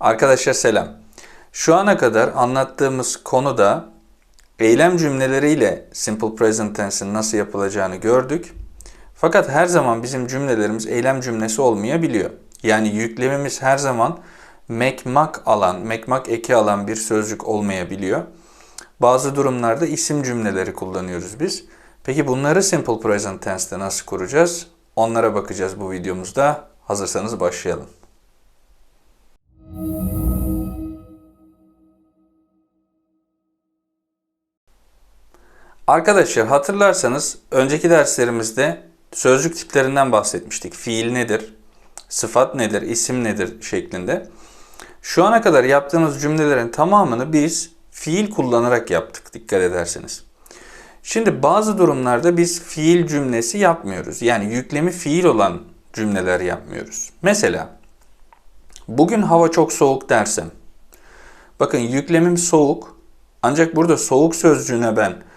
Arkadaşlar selam. Şu ana kadar anlattığımız konuda eylem cümleleriyle simple present tense'in nasıl yapılacağını gördük. Fakat her zaman bizim cümlelerimiz eylem cümlesi olmayabiliyor. Yani yüklemimiz her zaman mekmak alan, mekmak eki alan bir sözcük olmayabiliyor. Bazı durumlarda isim cümleleri kullanıyoruz biz. Peki bunları simple present tense'te nasıl kuracağız? Onlara bakacağız bu videomuzda. Hazırsanız başlayalım. Arkadaşlar hatırlarsanız önceki derslerimizde sözcük tiplerinden bahsetmiştik. Fiil nedir? Sıfat nedir? isim nedir? şeklinde. Şu ana kadar yaptığımız cümlelerin tamamını biz fiil kullanarak yaptık dikkat ederseniz. Şimdi bazı durumlarda biz fiil cümlesi yapmıyoruz. Yani yüklemi fiil olan cümleler yapmıyoruz. Mesela bugün hava çok soğuk dersem. Bakın yüklemim soğuk. Ancak burada soğuk sözcüğüne ben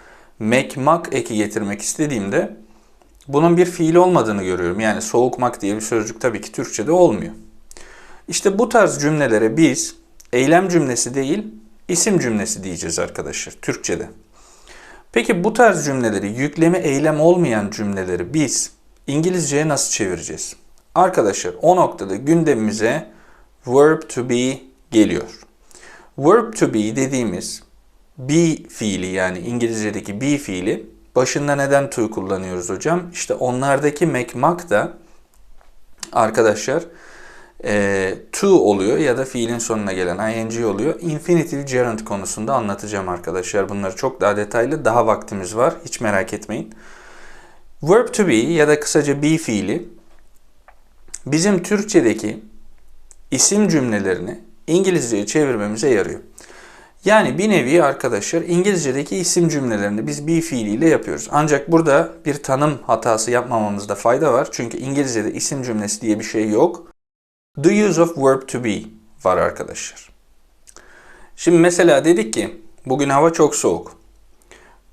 mekmak eki getirmek istediğimde bunun bir fiil olmadığını görüyorum. Yani soğukmak diye bir sözcük tabii ki Türkçe'de olmuyor. İşte bu tarz cümlelere biz eylem cümlesi değil, isim cümlesi diyeceğiz arkadaşlar Türkçe'de. Peki bu tarz cümleleri, yüklemi eylem olmayan cümleleri biz İngilizceye nasıl çevireceğiz? Arkadaşlar o noktada gündemimize verb to be geliyor. Verb to be dediğimiz be fiili yani İngilizce'deki be fiili başında neden to kullanıyoruz hocam? İşte onlardaki mekmak da arkadaşlar e, to oluyor ya da fiilin sonuna gelen ing oluyor. Infinitive gerund konusunda anlatacağım arkadaşlar. Bunları çok daha detaylı daha vaktimiz var. Hiç merak etmeyin. Verb to be ya da kısaca be fiili bizim Türkçedeki isim cümlelerini İngilizceye çevirmemize yarıyor. Yani bir nevi arkadaşlar İngilizce'deki isim cümlelerini biz be fiiliyle yapıyoruz. Ancak burada bir tanım hatası yapmamamızda fayda var. Çünkü İngilizce'de isim cümlesi diye bir şey yok. The use of verb to be var arkadaşlar. Şimdi mesela dedik ki bugün hava çok soğuk.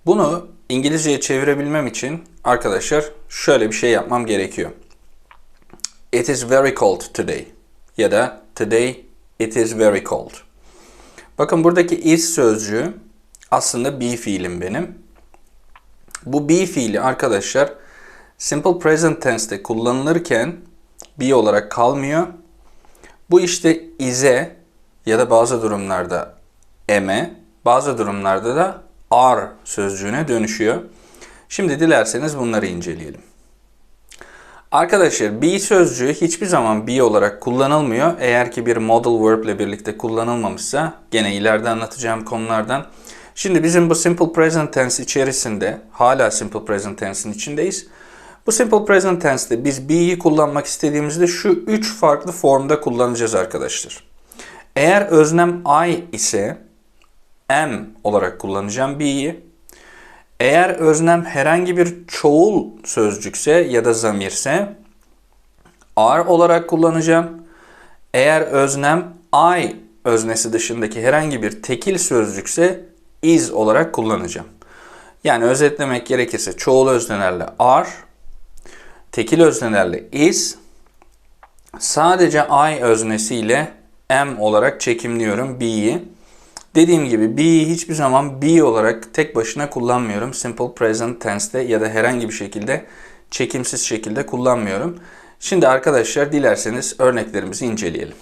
Bunu İngilizceye çevirebilmem için arkadaşlar şöyle bir şey yapmam gerekiyor. It is very cold today ya da today it is very cold. Bakın buradaki is sözcüğü aslında be fiilim benim. Bu be fiili arkadaşlar simple present tense'te kullanılırken be olarak kalmıyor. Bu işte ize ya da bazı durumlarda eme, bazı durumlarda da are sözcüğüne dönüşüyor. Şimdi dilerseniz bunları inceleyelim. Arkadaşlar be sözcüğü hiçbir zaman be olarak kullanılmıyor. Eğer ki bir modal verb ile birlikte kullanılmamışsa gene ileride anlatacağım konulardan. Şimdi bizim bu simple present tense içerisinde hala simple present tense'in içindeyiz. Bu simple present tense'te biz be'yi kullanmak istediğimizde şu üç farklı formda kullanacağız arkadaşlar. Eğer öznem I ise am olarak kullanacağım be'yi. Eğer öznem herhangi bir çoğul sözcükse ya da zamirse are olarak kullanacağım. Eğer öznem I öznesi dışındaki herhangi bir tekil sözcükse is olarak kullanacağım. Yani özetlemek gerekirse çoğul öznelerle are, tekil öznelerle is, sadece I öznesiyle am olarak çekimliyorum be'yi. Dediğim gibi be'yi hiçbir zaman be olarak tek başına kullanmıyorum. Simple present tense'te ya da herhangi bir şekilde çekimsiz şekilde kullanmıyorum. Şimdi arkadaşlar dilerseniz örneklerimizi inceleyelim.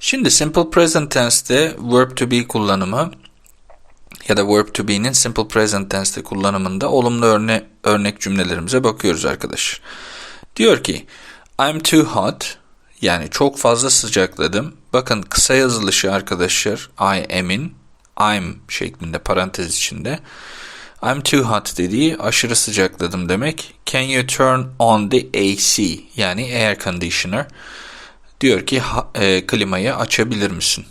Şimdi simple present tense'te verb to be kullanımı ya da verb to be'nin simple present tense'te kullanımında olumlu örne örnek cümlelerimize bakıyoruz arkadaşlar. Diyor ki I'm too hot yani çok fazla sıcakladım. Bakın kısa yazılışı arkadaşlar I am'in I'm şeklinde parantez içinde. I'm too hot dediği aşırı sıcakladım demek. Can you turn on the AC yani air conditioner? Diyor ki e, klimayı açabilir misin?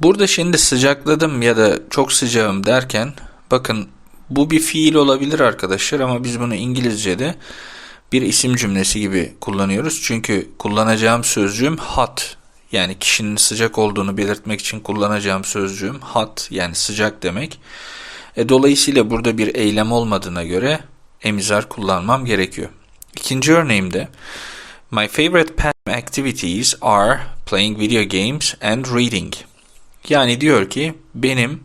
Burada şimdi sıcakladım ya da çok sıcağım derken bakın bu bir fiil olabilir arkadaşlar ama biz bunu İngilizce'de bir isim cümlesi gibi kullanıyoruz. Çünkü kullanacağım sözcüğüm hot yani kişinin sıcak olduğunu belirtmek için kullanacağım sözcüğüm hot yani sıcak demek. E, dolayısıyla burada bir eylem olmadığına göre emizar kullanmam gerekiyor. İkinci örneğimde My favorite pastime activities are playing video games and reading. Yani diyor ki benim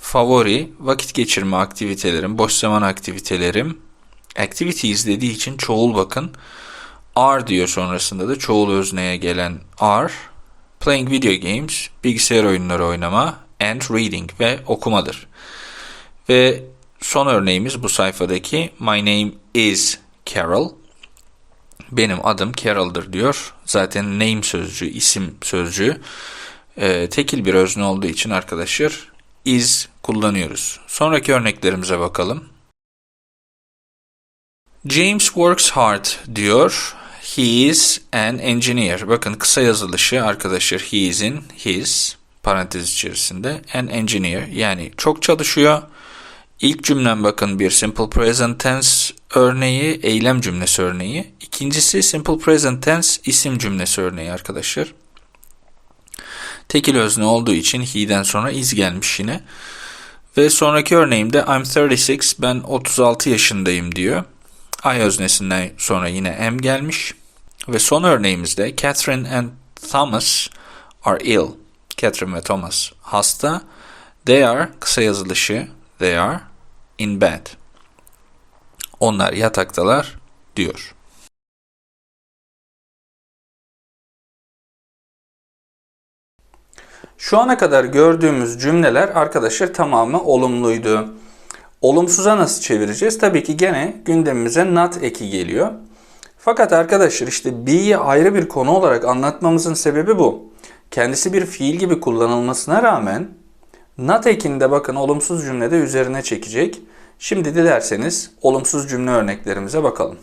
favori vakit geçirme aktivitelerim, boş zaman aktivitelerim, activities dediği için çoğul bakın. Are diyor sonrasında da çoğul özneye gelen are. Playing video games, bilgisayar oyunları oynama and reading ve okumadır. Ve son örneğimiz bu sayfadaki My name is Carol. Benim adım Carol'dır diyor. Zaten name sözcüğü, isim sözcüğü e, tekil bir özne olduğu için arkadaşlar is kullanıyoruz. Sonraki örneklerimize bakalım. James works hard diyor. He is an engineer. Bakın kısa yazılışı arkadaşlar he is in his parantez içerisinde an engineer yani çok çalışıyor. İlk cümlem bakın bir simple present tense örneği, eylem cümlesi örneği. İkincisi simple present tense isim cümlesi örneği arkadaşlar. Tekil özne olduğu için he'den sonra is gelmiş yine. Ve sonraki örneğimde I'm 36, ben 36 yaşındayım diyor. I öznesinden sonra yine am gelmiş. Ve son örneğimizde Catherine and Thomas are ill. Catherine ve Thomas hasta. They are kısa yazılışı they are in bed. Onlar yataktalar diyor. Şu ana kadar gördüğümüz cümleler arkadaşlar tamamı olumluydu. Olumsuza nasıl çevireceğiz? Tabii ki gene gündemimize not eki geliyor. Fakat arkadaşlar işte be'yi ayrı bir konu olarak anlatmamızın sebebi bu. Kendisi bir fiil gibi kullanılmasına rağmen not ekinde bakın olumsuz cümlede üzerine çekecek. Şimdi dilerseniz olumsuz cümle örneklerimize bakalım.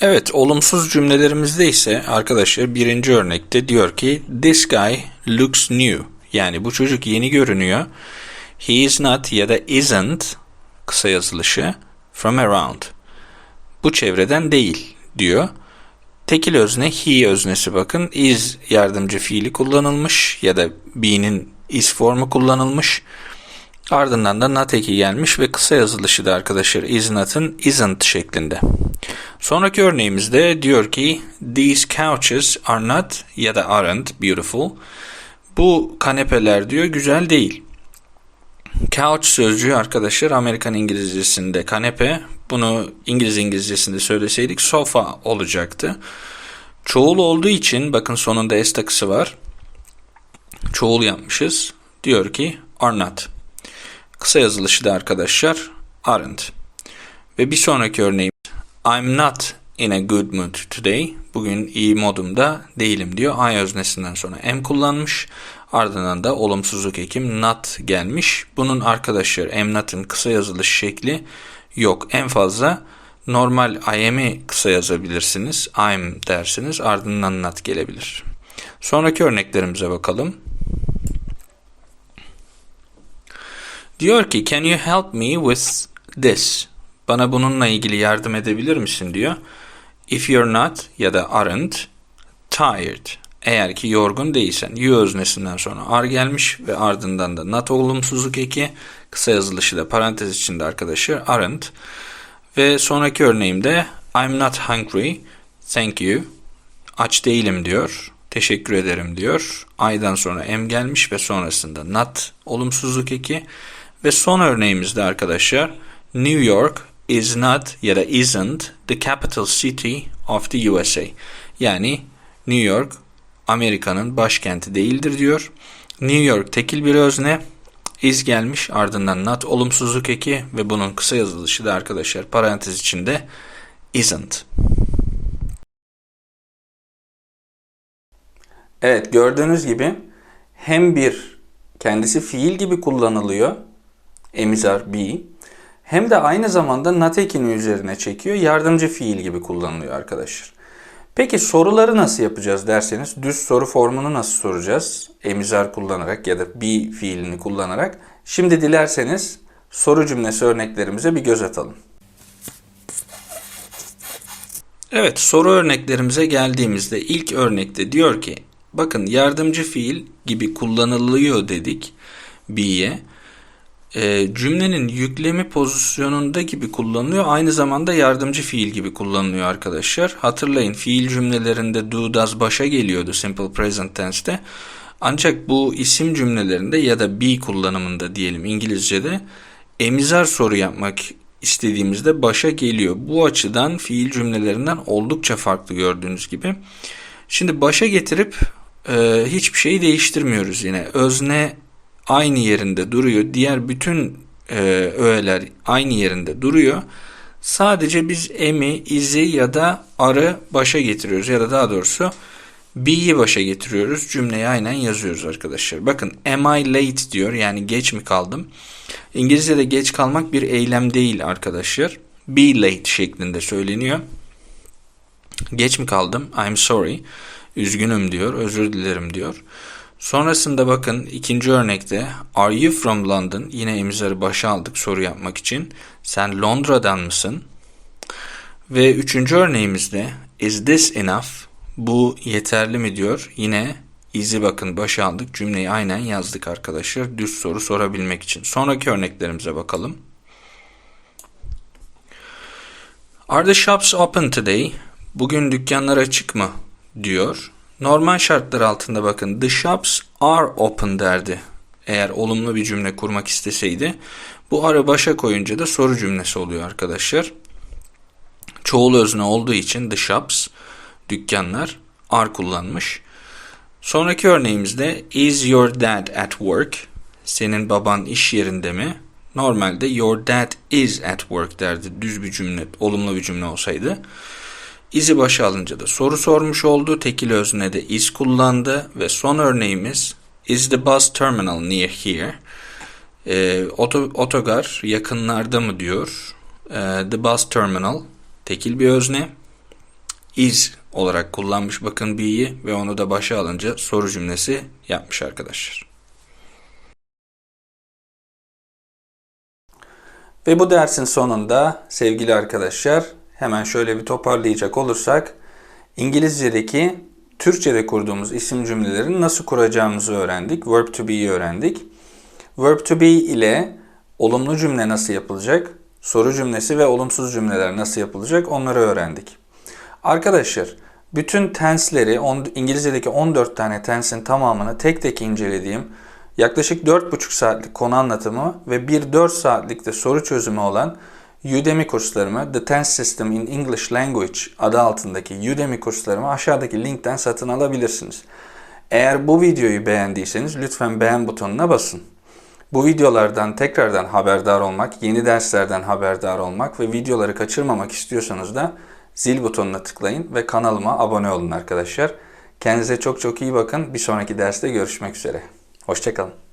Evet, olumsuz cümlelerimizde ise arkadaşlar birinci örnekte diyor ki This guy looks new. Yani bu çocuk yeni görünüyor. He is not ya da isn't kısa yazılışı from around. Bu çevreden değil diyor. Tekil özne he öznesi bakın is yardımcı fiili kullanılmış ya da be'nin is formu kullanılmış. Ardından da not eki gelmiş ve kısa yazılışı da arkadaşlar is not'ın isn't şeklinde. Sonraki örneğimizde diyor ki these couches are not ya da aren't beautiful. Bu kanepeler diyor güzel değil. Couch sözcüğü arkadaşlar Amerikan İngilizcesinde kanepe. Bunu İngiliz İngilizcesinde söyleseydik sofa olacaktı. Çoğul olduğu için bakın sonunda s takısı var. Çoğul yapmışız. Diyor ki are not. Kısa yazılışı da arkadaşlar aren't. Ve bir sonraki örneğimiz I'm not in a good mood today. Bugün iyi modumda değilim diyor. I öznesinden sonra am kullanmış. Ardından da olumsuzluk ekim not gelmiş. Bunun arkadaşlar am not'ın kısa yazılış şekli yok. En fazla normal I am'i kısa yazabilirsiniz. I'm dersiniz. Ardından not gelebilir. Sonraki örneklerimize bakalım. Diyor ki can you help me with this? Bana bununla ilgili yardım edebilir misin diyor. If you're not ya da aren't tired. Eğer ki yorgun değilsen. You öznesinden sonra are gelmiş ve ardından da not olumsuzluk eki. Kısa yazılışı da parantez içinde arkadaşlar aren't. Ve sonraki örneğimde I'm not hungry. Thank you. Aç değilim diyor. Teşekkür ederim diyor. I'dan sonra am gelmiş ve sonrasında not olumsuzluk eki. Ve son örneğimizde arkadaşlar New York is not ya da isn't the capital city of the USA. Yani New York Amerika'nın başkenti değildir diyor. New York tekil bir özne. Is gelmiş ardından not olumsuzluk eki ve bunun kısa yazılışı da arkadaşlar parantez içinde isn't. Evet gördüğünüz gibi hem bir kendisi fiil gibi kullanılıyor. Emizar be hem de aynı zamanda not ekini üzerine çekiyor. Yardımcı fiil gibi kullanılıyor arkadaşlar. Peki soruları nasıl yapacağız derseniz düz soru formunu nasıl soracağız? Emizar kullanarak ya da be fiilini kullanarak. Şimdi dilerseniz soru cümlesi örneklerimize bir göz atalım. Evet soru örneklerimize geldiğimizde ilk örnekte diyor ki bakın yardımcı fiil gibi kullanılıyor dedik be'ye. E, cümlenin yüklemi pozisyonunda gibi kullanılıyor. Aynı zamanda yardımcı fiil gibi kullanılıyor arkadaşlar. Hatırlayın fiil cümlelerinde do does başa geliyordu simple present tense'te. Ancak bu isim cümlelerinde ya da be kullanımında diyelim İngilizce'de emizar soru yapmak istediğimizde başa geliyor. Bu açıdan fiil cümlelerinden oldukça farklı gördüğünüz gibi. Şimdi başa getirip e, hiçbir şeyi değiştirmiyoruz yine. Özne aynı yerinde duruyor. Diğer bütün e, öğeler aynı yerinde duruyor. Sadece biz emi, izi ya da arı başa getiriyoruz. Ya da daha doğrusu be'yi başa getiriyoruz. Cümleyi aynen yazıyoruz arkadaşlar. Bakın am I late diyor. Yani geç mi kaldım? İngilizce'de geç kalmak bir eylem değil arkadaşlar. Be late şeklinde söyleniyor. Geç mi kaldım? I'm sorry. Üzgünüm diyor. Özür dilerim diyor. Sonrasında bakın ikinci örnekte Are you from London? Yine emizleri başa aldık soru yapmak için. Sen Londra'dan mısın? Ve üçüncü örneğimizde Is this enough? Bu yeterli mi diyor. Yine izi bakın başa aldık. Cümleyi aynen yazdık arkadaşlar. Düz soru sorabilmek için. Sonraki örneklerimize bakalım. Are the shops open today? Bugün dükkanlar açık mı? diyor. Normal şartlar altında bakın the shops are open derdi. Eğer olumlu bir cümle kurmak isteseydi. Bu arı başa koyunca da soru cümlesi oluyor arkadaşlar. Çoğul özne olduğu için the shops dükkanlar are kullanmış. Sonraki örneğimizde is your dad at work? Senin baban iş yerinde mi? Normalde your dad is at work derdi. Düz bir cümle, olumlu bir cümle olsaydı. İzi başa alınca da soru sormuş oldu. Tekil özne de is kullandı ve son örneğimiz is the bus terminal near here? E, oto, otogar yakınlarda mı diyor. E, the bus terminal tekil bir özne. Is olarak kullanmış bakın be'yi ve onu da başa alınca soru cümlesi yapmış arkadaşlar. Ve bu dersin sonunda sevgili arkadaşlar hemen şöyle bir toparlayacak olursak İngilizce'deki Türkçe'de kurduğumuz isim cümlelerini nasıl kuracağımızı öğrendik. Verb to be'yi öğrendik. Verb to be ile olumlu cümle nasıl yapılacak, soru cümlesi ve olumsuz cümleler nasıl yapılacak onları öğrendik. Arkadaşlar bütün tensleri İngilizce'deki 14 tane tensin tamamını tek tek incelediğim yaklaşık 4,5 saatlik konu anlatımı ve bir 4 saatlik de soru çözümü olan Udemy kurslarımı The Tense System in English Language adı altındaki Udemy kurslarımı aşağıdaki linkten satın alabilirsiniz. Eğer bu videoyu beğendiyseniz lütfen beğen butonuna basın. Bu videolardan tekrardan haberdar olmak, yeni derslerden haberdar olmak ve videoları kaçırmamak istiyorsanız da zil butonuna tıklayın ve kanalıma abone olun arkadaşlar. Kendinize çok çok iyi bakın. Bir sonraki derste görüşmek üzere. Hoşçakalın.